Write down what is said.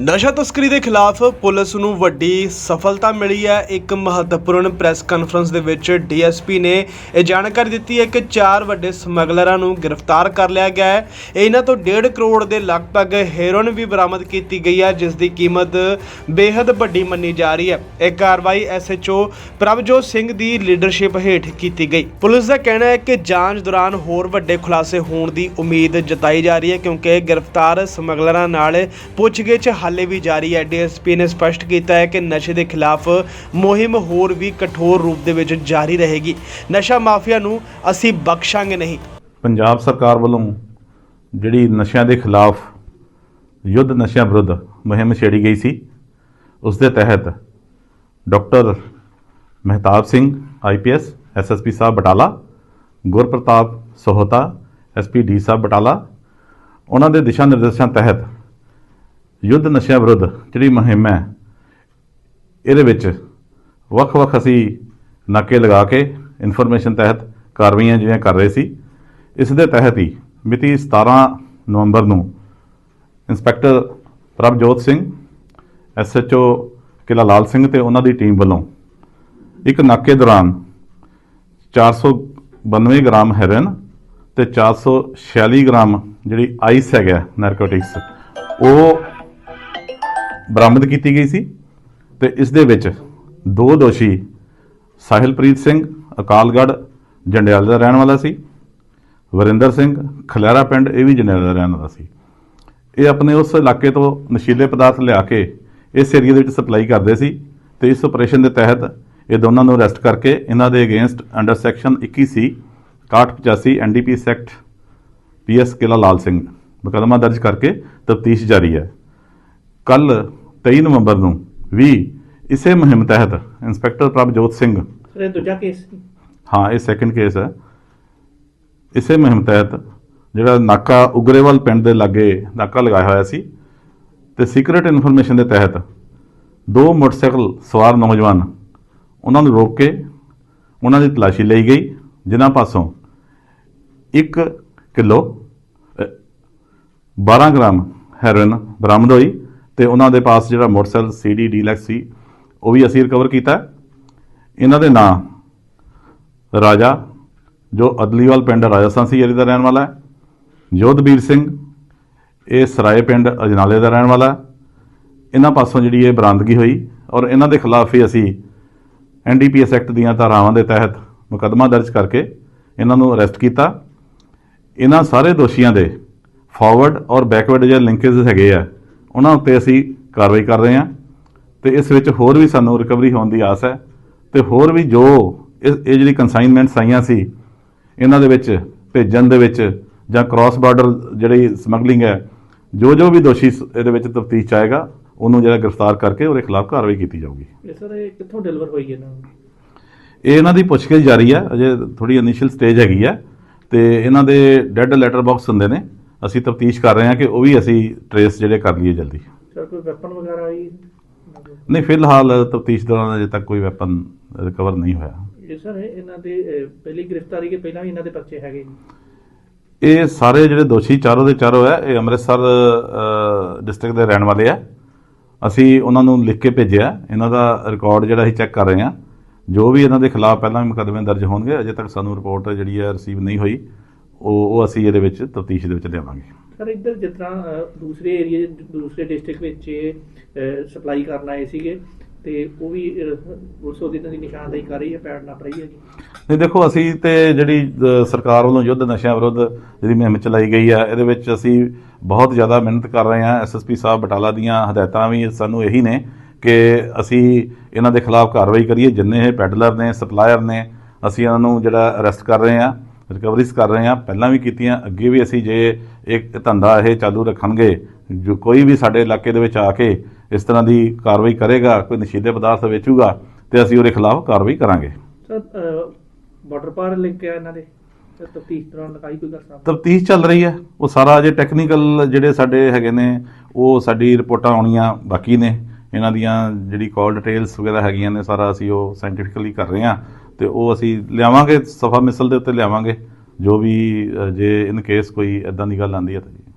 ਨਸ਼ਾ ਤਸਕਰੀ ਦੇ ਖਿਲਾਫ ਪੁਲਿਸ ਨੂੰ ਵੱਡੀ ਸਫਲਤਾ ਮਿਲੀ ਹੈ। ਇੱਕ ਮਹੱਤਵਪੂਰਨ ਪ੍ਰੈਸ ਕਾਨਫਰੰਸ ਦੇ ਵਿੱਚ ਡੀਐਸਪੀ ਨੇ ਇਹ ਜਾਣਕਾਰੀ ਦਿੱਤੀ ਹੈ ਕਿ ਚਾਰ ਵੱਡੇ ਸਮਗਲਰਾਂ ਨੂੰ ਗ੍ਰਿਫਤਾਰ ਕਰ ਲਿਆ ਗਿਆ ਹੈ। ਇਹਨਾਂ ਤੋਂ 1.5 ਕਰੋੜ ਦੇ ਲਗਭਗ ਹੈਰੋਇਨ ਵੀ ਬਰਾਮਦ ਕੀਤੀ ਗਈ ਹੈ, ਜਿਸ ਦੀ ਕੀਮਤ ਬੇहद ਵੱਡੀ ਮੰਨੀ ਜਾ ਰਹੀ ਹੈ। ਇਹ ਕਾਰਵਾਈ ਐਸਐਚਓ ਪ੍ਰਭਜੋਤ ਸਿੰਘ ਦੀ ਲੀਡਰਸ਼ਿਪ ਹੇਠ ਕੀਤੀ ਗਈ। ਪੁਲਿਸ ਦਾ ਕਹਿਣਾ ਹੈ ਕਿ ਜਾਂਚ ਦੌਰਾਨ ਹੋਰ ਵੱਡੇ ਖੁਲਾਸੇ ਹੋਣ ਦੀ ਉਮੀਦ ਜਤਾਈ ਜਾ ਰਹੀ ਹੈ, ਕਿਉਂਕਿ ਗ੍ਰਿਫਤਾਰ ਸਮਗਲਰਾਂ ਨਾਲ ਪੁੱਛਗਿੱਛ ਹਾਲੇ ਵੀ ਜਾਰੀ ਹੈ। ਡੀਐਸਪੀ ਨੇ ਸਪਸ਼ਟ ਕੀਤਾ ਹੈ ਕਿ ਨਸ਼ੇ ਦੇ ਖਿਲਾਫ ਮੁਹਿੰਮ ਹੋਰ ਵੀ ਕਠੋਰ ਰੂਪ ਦੇ ਵਿੱਚ ਜਾਰੀ ਰਹੇਗੀ। ਨਸ਼ਾ ਮਾਫੀਆ ਨੂੰ ਅਸੀਂ ਬਖਸ਼ਾਂਗੇ ਨਹੀਂ। ਪੰਜਾਬ ਸਰਕਾਰ ਵੱਲੋਂ ਜਿਹੜੀ ਨਸ਼ਿਆਂ ਦੇ ਖਿਲਾਫ ਯੁੱਧ ਨਸ਼ਿਆਂ ਵਿਰੁੱਧ ਮੁਹਿੰਮ ਛੇੜੀ ਗਈ ਸੀ, ਉਸ ਦੇ ਤਹਿਤ doctor Mehtab Singh IPS SSP ਸਾਹਿਬ ਬਟਾਲਾ, ਗੁਰਪ੍ਰਤਾਪ ਸੋਹਤਾ ਐਸਪੀ ਡੀ ਸਾਹਿਬ ਬਟਾਲਾ, ਉਹਨਾਂ ਦੇ ਦਿਸ਼ਾ ਨਿਰਦੇਸ਼ਾਂ ਤਹਿਤ ਯੁੱਧ ਨਸ਼ਿਆਂ ਵਿਰੁੱਧ ਜਿਹੜੀ ਮੁਹਿੰਮ ਹੈ, ਇਹਦੇ ਵਿੱਚ ਵੱਖ-ਵੱਖ ਅਸੀਂ ਨਾਕੇ ਲਗਾ ਕੇ ਇਨਫੋਰਮੇਸ਼ਨ ਤਹਿਤ ਕਾਰਵਾਈਆਂ ਜਿਹੜੀਆਂ ਕਰ ਰਹੇ ਸੀ, ਇਸ ਦੇ ਤਹਿਤ ਹੀ ਮਿਤੀ 17 ਨਵੰਬਰ ਨੂੰ ਇੰਸਪੈਕਟਰ ਪ੍ਰਭਜੋਤ ਸਿੰਘ ਐਸਐਚਓ ਕਿਲਾ ਲਾਲ ਸਿੰਘ ਤੇ ਉਹਨਾਂ ਦੀ ਟੀਮ ਵੱਲੋਂ ਇੱਕ ਨਾਕੇ ਦੌਰਾਨ 492 ਗ੍ਰਾਮ ਹੈਰੋਇਨ ਤੇ 446 ਗ੍ਰਾਮ ਜਿਹੜੀ ਆਈਸ ਹੈਗਾ ਨਾਰਕੋਟਿਕਸ ਉਹ ਬਰਾਮਦ ਕੀਤੀ ਗਈ ਸੀ ਤੇ ਇਸ ਦੇ ਵਿੱਚ ਦੋ ਦੋਸ਼ੀ ਸਾਹਿਲਪ੍ਰੀਤ ਸਿੰਘ ਅਕਾਲਗੜ੍ਹ ਜੰਡਿਆਲੇ ਦਾ ਰਹਿਣ ਵਾਲਾ ਸੀ, ਵਰਿੰਦਰ ਸਿੰਘ ਖਲਿਆਰਾ ਪਿੰਡ ਇਹ ਵੀ ਜੰਡਿਆਲੇ ਦਾ ਰਹਿਣ ਵਾਲਾ ਸੀ। ਇਹ ਆਪਣੇ ਉਸ ਇਲਾਕੇ ਤੋਂ ਨਸ਼ੀਲੇ ਪਦਾਰਥ ਲਿਆ ਕੇ ਇਸ ਏਰੀਆ ਦੇ ਵਿੱਚ ਸਪਲਾਈ ਕਰਦੇ ਸੀ ਤੇ ਇਸ ਆਪਰੇਸ਼ਨ ਦੇ ਤਹਿਤ ਇਹ ਦੋਨਾਂ ਨੂੰ ਅਰੈਸਟ ਕਰਕੇ ਇਹਨਾਂ ਦੇ against under section 21 C 6185 NDPS act PS Qila Lal Singh ਮੁਕੱਦਮਾ ਦਰਜ ਕਰਕੇ ਤਫਤੀਸ਼ ਜਾਰੀ ਹੈ। ਕੱਲ 23 ਨਵੰਬਰ ਨੂੰ ਵੀ ਇਸੇ ਮੁਹਿੰਮ ਤਹਿਤ ਇੰਸਪੈਕਟਰ ਪ੍ਰਭਜੋਤ ਸਿੰਘ ਸਰ ਇਹ ਦੂਜਾ ਕੇਸ ਸੀ ਹਾਂ ਇਹ ਸੈਕੰਡ ਕੇਸ ਹੈ। ਇਸੇ ਮੁਹਿੰਮ ਤਹਿਤ ਜਿਹੜਾ ਨਾਕਾ ਉਗਰੇਵਾਲ ਪਿੰਡ ਦੇ ਲਾਗੇ ਨਾਕਾ ਲਗਾਇਆ ਹੋਇਆ ਸੀ ਤੇ ਸੀਕ੍ਰੀਟ ਇਨਫੋਰਮੇਸ਼ਨ ਦੇ ਤਹਿਤ ਦੋ ਮੋਟਰਸਾਈਕਲ ਸਵਾਰ ਨੌਜਵਾਨ ਉਹਨਾਂ ਨੂੰ ਰੋਕ ਕੇ ਉਹਨਾਂ ਦੀ ਤਲਾਸ਼ੀ ਲਈ ਗਈ ਜਿਨ੍ਹਾਂ ਪਾਸੋਂ 1 ਕਿਲੋ ਅ, 12 ਗ੍ਰਾਮ ਹੈਰੋਇਨ ਬਰਾਮਦ ਹੋਈ। ਤੇ ਉਹਨਾਂ ਦੇ ਪਾਸ ਜਿਹੜਾ ਮੋਟਰਸਾਈਕਲ ਸੀਡੀ, ਡੀਲੈਕਸ ਸੀ, ਉਹ ਵੀ ਅਸੀਂ ਰਿਕਵਰ ਕੀਤਾ। ਇਹਨਾਂ ਦੇ ਨਾਂ ਰਾਜਾ, ਜੋ ਅਦਲੀਵਾਲ ਪਿੰਡ ਰਾਜਸਥਾਨ ਸੀ ਏਰੀ ਦਾ ਰਹਿਣ ਵਾਲਾ ਹੈ। ਜੋਧਬੀਰ ਸਿੰਘ, ਇਹ ਸਰਾਏ ਪਿੰਡ ਅਜਨਾਲੇ ਦਾ ਰਹਿਣ ਵਾਲਾ ਇਹਨਾਂ ਪਾਸੋਂ ਜਿਹੜੀ ਇਹ ਬਰਾਮਦਗੀ ਹੋਈ ਔਰ ਇਹਨਾਂ ਦੇ ਖਿਲਾਫ ਹੀ ਅਸੀਂ ਐਨਡੀਪੀਐਸ ਐਕਟ ਦੀਆਂ ਧਾਰਾਵਾਂ ਦੇ ਤਹਿਤ ਮੁਕੱਦਮਾ ਦਰਜ ਕਰਕੇ ਇਹਨਾਂ ਨੂੰ ਅਰੈਸਟ ਕੀਤਾ। ਇਹਨਾਂ ਸਾਰੇ ਦੋਸ਼ੀਆਂ ਦੇ ਫਾਰਵਰਡ ਔਰ ਬੈਕਵਰਡ ਜਿਹੜੇ ਲਿੰਕੇजेस ਹੈਗੇ ਆ। ਉਹਨਾਂ ਉੱਤੇ ਅਸੀਂ ਕਾਰਵਾਈ ਕਰ ਰਹੇ ਹਾਂ ਤੇ ਇਸ ਵਿੱਚ ਹੋਰ ਵੀ ਸਾਨੂੰ ਰਿਕਵਰੀ ਹੋਣ ਦੀ ਆਸ ਹੈ ਤੇ ਹੋਰ ਵੀ ਜੋ ਇਹ ਜਿਹੜੀ ਕਨਸਾਈਨਮੈਂਟਸ ਆਈਆਂ ਸੀ ਇਹਨਾਂ ਦੇ ਵਿੱਚ ਭੇਜਣ ਦੇ ਵਿੱਚ ਜਾਂ ਕ੍ਰਾਸ ਬਾਰਡਰ ਜਿਹੜੀ ਸਮਗਲਿੰਗ ਹੈ ਜੋ ਜੋ ਵੀ ਦੋਸ਼ੀ ਇਹਦੇ ਵਿੱਚ ਤਫਤੀਸ਼ ਚ ਆਏਗਾ ਉਹਨੂੰ ਜਿਹੜਾ ਗ੍ਰਿਫਤਾਰ ਕਰਕੇ ਉਹਦੇ ਖਿਲਾਫ ਕਾਰਵਾਈ ਕੀਤੀ ਜਾਊਗੀ। ਇਹ ਸਰ ਇਹ ਕਿੱਥੋਂ ਡਿਲੀਵਰ ਹੋਈ ਇਹਨਾਂ ਨੂੰ ਇਹ ਇਹਨਾਂ ਦੀ ਪੁੱਛਗਿੱਛ ਜਾਰੀ ਹੈ ਅਜੇ ਥੋੜੀ ਇਨੀਸ਼ੀਅਲ ਸਟੇਜ ਹੈਗੀ ਹੈ ਤੇ ਇਹਨਾਂ ਦੇ ਡੈੱਡ ਲੈਟਰ ਬਾਕਸ ਹੁੰਦੇ ਨੇ। ਅਸੀਂ ਤਫਤੀਸ਼ ਕਰ ਰਹੇ ਹਾਂ ਕਿ ਉਹ ਵੀ ਅਸੀਂ ਟਰੇਸ ਜਿਹੜੇ ਕਰ ਲਈਏ ਜਲਦੀ। ਸਰ ਕੋਈ ਵੈਪਨ ਵਗੈਰਾ ਆਈ? ਨਹੀਂ ਫਿਲਹਾਲ ਤਫਤੀਸ਼ ਦੌਰਾਨ ਅਜੇ ਤੱਕ ਕੋਈ ਵੈਪਨ ਰਿਕਵਰ ਨਹੀਂ ਹੋਇਆ। ਇਹ ਸਰ ਇਹ ਇਹਨਾਂ ਦੇ ਪਹਿਲੀ ਗ੍ਰਿਫਤਾਰੀ ਕੇ ਪਹਿਲਾਂ ਵੀ ਇਹਨਾਂ ਦੇ ਪਰਚੇ ਹੈਗੇ ਇਹ ਸਾਰੇ ਜਿਹੜੇ ਦੋਸ਼ੀ ਚਾਰੋਂ ਦੇ ਚਾਰੋਂ ਹੈ ਇਹ ਅੰਮ੍ਰਿਤਸਰ ਡਿਸਟ੍ਰਿਕਟ ਦੇ ਰਹਿਣ ਵਾਲੇ ਆ। ਅਸੀਂ ਉਹਨਾਂ ਨੂੰ ਲਿਖ ਕੇ ਭੇਜਿਆ। ਇਹਨਾਂ ਦਾ ਰਿਕਾਰਡ ਜਿਹੜਾ ਅਸੀਂ ਚੈੱਕ ਕਰ ਰਹੇ ਹਾਂ। ਜੋ ਵੀ ਇਹਨਾਂ ਦੇ ਖਿਲਾਫ ਪਹਿਲਾਂ ਵੀ ਮੁਕੱਦਮੇ ਦਰਜ ਹੋਣਗੇ ਅਜੇ ਤੱਕ ਸਾਨੂੰ ਰਿਪੋਰਟ ਜਿਹੜੀ ਹੈ ਰਿਸੀਵ ਨਹੀਂ ਹੋਈ। ਉਹ ਉਹ ਅਸੀਂ ਇਹਦੇ ਵਿੱਚ ਤਫਤੀਸ਼ ਦੇ ਵਿੱਚ ਲਿਆਵਾਂਗੇ। ਸਰ ਇੱਧਰ ਜਿਸ ਤਰ੍ਹਾਂ ਅਹ, ਦੂਸਰੇ ਏਰੀਏ ਦੂਸਰੇ ਡਿਸਟ੍ਰਿਕਟ ਵਿੱਚ ਸਪਲਾਈ ਕਰਨ ਆਏ ਸੀਗੇ ਤੇ ਉਹ ਵੀ ਪੁਲਿਸ ਉਹਦੀ ਦੀ ਨਿਸ਼ਾਨਦੇਹੀ ਕਰ ਰਹੀ ਹੈ ਪੈੜ ਨੱਪ ਰਹੀ ਹੈ ਜੀ। ਨਹੀਂ ਦੇਖੋ ਅਸੀਂ ਤੇ ਜਿਹੜੀ ਸਰਕਾਰ ਵੱਲੋਂ ਯੁੱਧ ਨਸ਼ਿਆਂ ਵਿਰੁੱਧ ਜਿਹੜੀ ਮੁਹਿੰਮ ਚਲਾਈ ਗਈ ਹੈ ਇਹਦੇ ਵਿੱਚ ਅਸੀਂ ਬਹੁਤ ਜ਼ਿਆਦਾ ਮਿਹਨਤ ਕਰ ਰਹੇ ਹਾਂ। ਐਸਐਸਪੀ ਸਾਹਿਬ ਬਟਾਲਾ ਦੀਆਂ ਹਦਾਇਤਾਂ ਵੀ ਸਾਨੂੰ ਇਹੀ ਨੇ ਕਿ ਅਸੀਂ ਇਹਨਾਂ ਦੇ ਖਿਲਾਫ ਕਾਰਵਾਈ ਕਰੀਏ। ਜਿੰਨੇ ਇਹ ਪੈਡਲਰ ਨੇ ਸਪਲਾਇਰ ਨੇ ਅਸੀਂ ਇਹਨਾਂ ਨੂੰ ਜਿਹੜਾ ਅਰੈਸਟ ਕਰ ਰਹੇ ਹਾਂ। ਰਿਕਵਰੀਜ਼ ਕਰ ਰਹੇ ਹਾਂ। ਪਹਿਲਾਂ ਵੀ ਕੀਤੀਆਂ ਅੱਗੇ ਵੀ ਅਸੀਂ ਜੇ ਇੱਕ ਧੰਦਾ ਇਹ ਚਾਲੂ ਰੱਖਣਗੇ ਜੋ ਕੋਈ ਵੀ ਸਾਡੇ ਇਲਾਕੇ ਦੇ ਵਿੱਚ ਆ ਕੇ ਇਸ ਤਰ੍ਹਾਂ ਦੀ ਕਾਰਵਾਈ ਕਰੇਗਾ ਕੋਈ ਨਸ਼ੀਲੇ ਪਦਾਰਥ ਵੇਚੂਗਾ ਤੇ ਅਸੀਂ ਉਹਦੇ ਖਿਲਾਫ ਕਾਰਵਾਈ ਕਰਾਂਗੇ। ਬਾਰਡਰ ਪਾਰ ਲਿੰਕ ਹੈ ਇਹਨਾਂ ਦੇ ਤਫਤੀਸ਼ ਦੌਰਾਨ ਲਗਾਈ ਕੋਈ ਕਰ ਸਕਦਾ ਤਫਤੀਸ਼ ਚੱਲ ਰਹੀ ਹੈ। ਉਹ ਸਾਰਾ ਅਜੇ ਟੈਕਨੀਕਲ ਜਿਹੜੇ ਸਾਡੇ ਹੈਗੇ ਨੇ ਉਹ ਸਾਡੀ ਰਿਪੋਰਟਾਂ ਆਉਣੀਆਂ ਬਾਕੀ ਨੇ। ਇਹਨਾਂ ਦੀਆਂ ਜਿਹੜੀ ਕਾਲ ਡਿਟੇਲਸ ਵਗੈਰਾ ਹੈਗੀਆਂ ਨੇ ਸਾਰਾ ਅਸੀਂ ਉਹ ਸਾਇੰਟੀਫਿਕਲੀ ਕਰ ਰਹੇ ਹਾਂ ਤੇ ਉਹ ਅਸੀਂ ਲਿਆਵਾਂਗੇ, ਸਫਾ ਮਿਸਲ ਦੇ ਉੱਤੇ ਲਿਆਵਾਂਗੇ, ਜੋ ਵੀ ਜੇ ਇਨ ਕੇਸ ਕੋਈ ਇਦਾਂ ਦੀ ਗੱਲ ਆਂਦੀ ਹੈ ਤਾਂ ਜੀ।